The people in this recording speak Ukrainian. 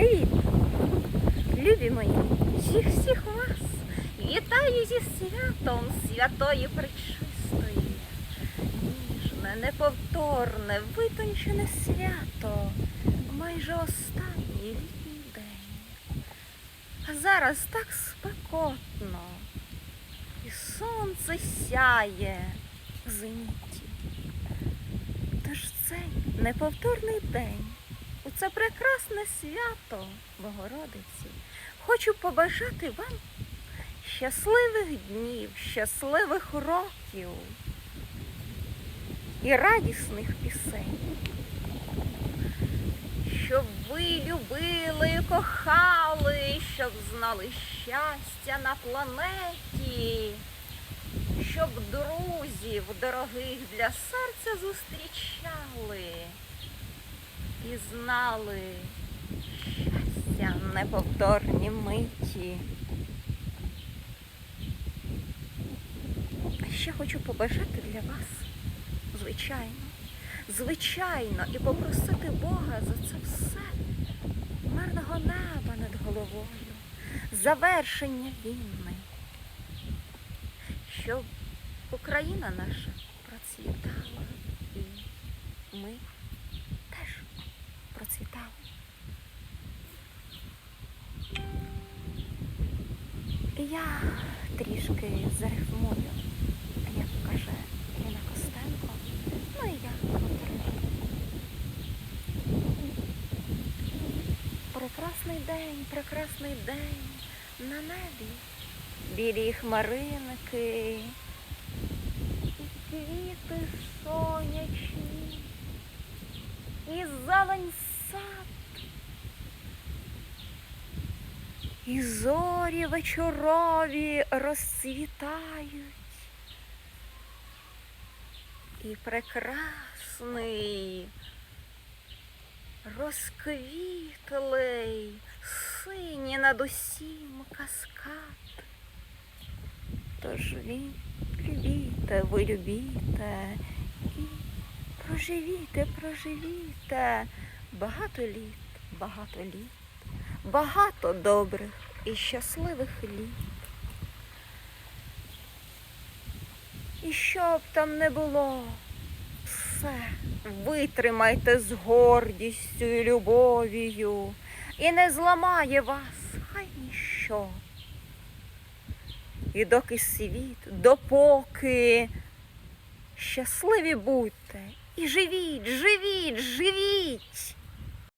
Привіт! Любі мої, всіх всіх вас вітаю зі святом святої пречистої. Ніжне, неповторне, витончене свято, майже останній літній день. А зараз так спекотно, і сонце сяє в зеніті. Тож цей неповторний день, це прекрасне свято Богородиці, хочу побажати вам щасливих днів, щасливих років і радісних пісень. Щоб ви любили і кохали, щоб знали щастя на планеті, щоб друзів дорогих для серця зустрічали і знали щастя неповторні миті. А ще хочу побажати для вас, звичайно, звичайно, і попросити Бога за це все мирного неба над головою, завершення війни, щоб Україна наша процвітала і ми теж процвітали. І я трішки зарифмую, як каже Ліна Костенко, ну і я повторю. Прекрасний день, прекрасний день на небі. Білі хмаринки, і квіти сонячні, і зелень сад, і зорі вечорові розцвітають. І прекрасний, розквітлий, синій над усім каскад. Тож ви любіте, ви любіте і проживіте, проживіте багато літ, багато літ, багато добрих і щасливих літ. І що б там не було, все витримайте з гордістю і любов'ю, і не зламає вас хай ніщо. І доки світ, допоки щасливі будьте, і живіть, живіть, живіть.